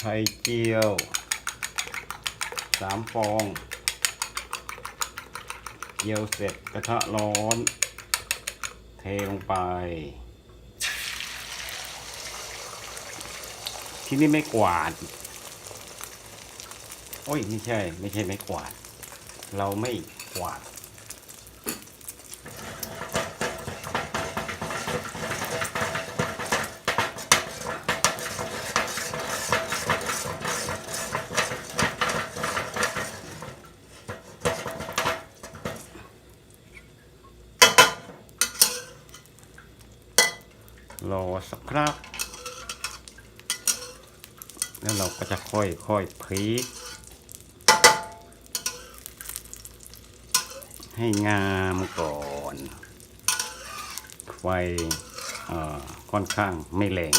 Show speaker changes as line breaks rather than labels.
ไข่เจียวสามฟอง เจียวเสร็จกระทะร้อน เทลงไป ที่นี่ไม่กวาด โอ้ย ไม่ใช่ ไม่ใช่ไม่กวาด เราไม่กวาด รอสักครับแล้วเราก็จะค่อยๆพลิกให้งามก่อน ไฟค่อนข้างไม่แรง